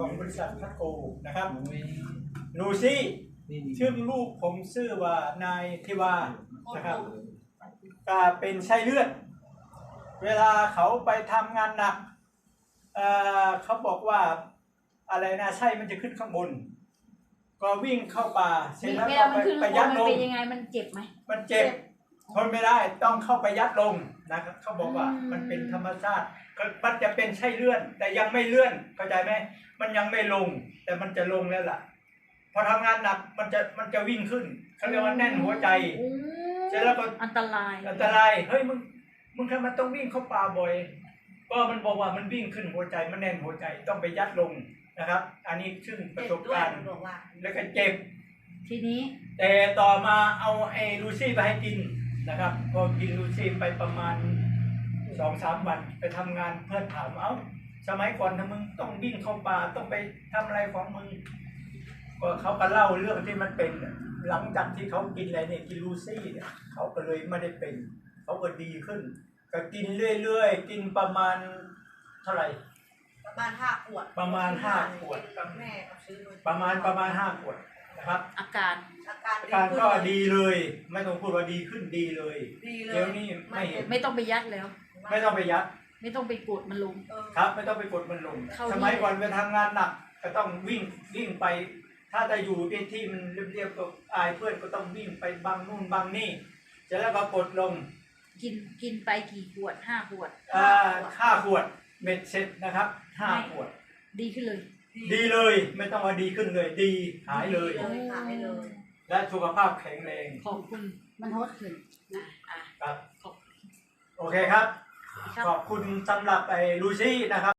ของบริษัทพัทโกนะครับลูซี่ชื่อลูกผมชื่อว่านายเทวานะครับก็เป็นไส้เลือด เวลาเขาไปทำงานหนักเอ่อเขาบอกว่าอะไรนะไส้มันจะขึ้นข้างบน ก็วิ่งเข้าป่าเสร็จนี่แล้วเวก็ลาไปมันขึ้นไปข้างบยันดมันลงเป็นยังไงมันเจ็บไหมมันเจ็บทนไม่ได้ต้องเข้าไปยัดลง นะครับเขาบอกว่าอืมมันเป็นธรรมชาติก็มันจะเป็นใช่เลื่อน แต่ยังไม่เลื่อนเข้าใจไหมมันยังไม่ลง แต่มันจะลงแล้วล่ะ พอทำงานหนักมันจะมันจะวิ่งขึ้นเขาเรียกว่าแน่นหัวใจอืมเสร็จแล้วก็อันตรายอันตรายเฮ้ยมึงมึงทำไมต้องวิ่งเข้าป่าบ่อยก็มันบอกว่ามันวิ่งขึ้นหัวใจมันแน่นหัวใจต้องไปยัดลงนะครับ อันนี้ซึ่งประสบการณ์บอกว่าแล้วก็เจ็บทีนี้ แต่ต่อมาเอาไอ้ลูซี่ไปให้กิน นะครับพอกินลูซี่ไปประมาณสองสามวันไปทำงานเพื่อนถามเอ้าสมัยก่อนถ้ามึงต้องวิ่งเข้าป่าต้องไปทำอะไรของมึงก็เขาก็เล่าเรื่องที่มันเป็น หลังจากที่เขากินอะไรเนี่ยกินลูซี่เนี่ยเขาก็เลยไม่ได้เป็นเขาก็ดีขึ้น ก็กินเรื่อยๆกินประมาณเท่าไหร่ประมาณห้าขวด ประมาณห้าขวดแม่ก็ซื้อประมาณประมาณห้าขวดนะ ครับ อาการ อาการอาการก็ดีเลย ไม่ต้องพูดว่าดีขึ้นดีเลยดีเลยเดี๋ยวนี้ไม่เห็นไม่ต้องไปยัดแล้ว ไม่ต้องไปยัดไม่ต้องไปกดมันลง เออครับ ไม่ต้องไปกดมันลง เข้าสมัยที่ ก่อนไปทำงานหนักก็ต้องวิ่งวิ่งไป ถ้าจะอยู่ที่ที่มันเรียบๆก็อายเพื่อนก็ต้องวิ่งไปบางนู่นบางนี่เสร็จแล้วก็กดลงกินกินไปกี่ขวดห้าขวดอ่าห้าขวดเม็ดเซ็ตนะครับห้าไม่ขวด ดีขึ้นเลย ดีเลยไม่ต้องว่าดีขึ้นเลย ดีหายเลย เลยหายเลยและสุขภาพแข็งแรงขอบคุณมันฮดขึ้นนะอะครับขอบโอเคครับครับ ขอบคุณสำหรับไอ้ลูซี่นะครับ